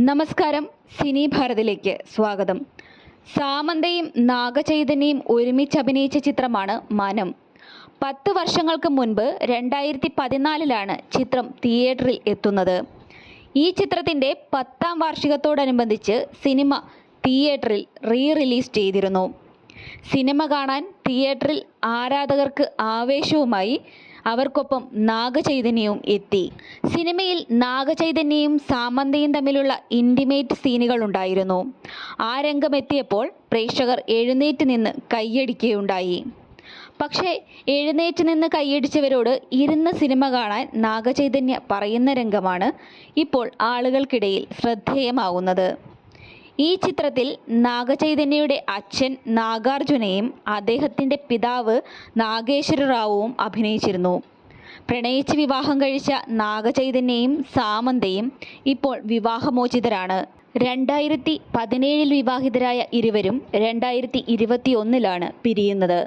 നമസ്കാരം സിനി ഭാരതിലേക്ക് സ്വാഗതം. സാമന്തയും നാഗചൈതന്യയും ഒരുമിച്ച് അഭിനയിച്ച ചിത്രമാണ് മനം. പത്ത് വർഷങ്ങൾക്ക് മുൻപ് രണ്ടായിരത്തി പതിനാലിലാണ് ചിത്രം തിയേറ്ററിൽ എത്തുന്നത്. ഈ ചിത്രത്തിന്റെ പത്താം വാർഷികത്തോടനുബന്ധിച്ച് സിനിമ തിയേറ്ററിൽ റീ റിലീസ് ചെയ്തിരുന്നു. സിനിമ കാണാൻ തിയേറ്ററിൽ ആരാധകർക്ക് ആവേശവുമായി അവർക്കൊപ്പം നാഗചൈതന്യവും എത്തി. സിനിമയിൽ നാഗചൈതന്യയും സാമന്തയും തമ്മിലുള്ള ഇന്റിമേറ്റ് സീനുകൾ ഉണ്ടായിരുന്നു. ആ രംഗമെത്തിയപ്പോൾ പ്രേക്ഷകർ എഴുന്നേറ്റ് നിന്ന് കൈയടിക്കുകയുണ്ടായി. പക്ഷേ എഴുന്നേറ്റ് നിന്ന് കൈയടിച്ചവരോട് ഇരുന്ന് സിനിമ കാണാൻ നാഗചൈതന്യ പറയുന്ന രംഗമാണ് ഇപ്പോൾ ആളുകൾക്കിടയിൽ ശ്രദ്ധേയമാവുന്നത്. ഈ ചിത്രത്തിൽ നാഗചൈതന്യയുടെ അച്ഛൻ നാഗാർജുനയും അദ്ദേഹത്തിന്റെ പിതാവ് നാഗേശ്വര റാവുവും അഭിനയിച്ചിരുന്നു. പ്രണയിച്ച് വിവാഹം കഴിച്ച നാഗചൈതന്യയും സാമന്തയും ഇപ്പോൾ വിവാഹമോചിതരാണ്. രണ്ടായിരത്തി പതിനേഴിൽ വിവാഹിതരായ ഇരുവരും രണ്ടായിരത്തി ഇരുപത്തി ഒന്നിലാണ് പിരിയുന്നത്.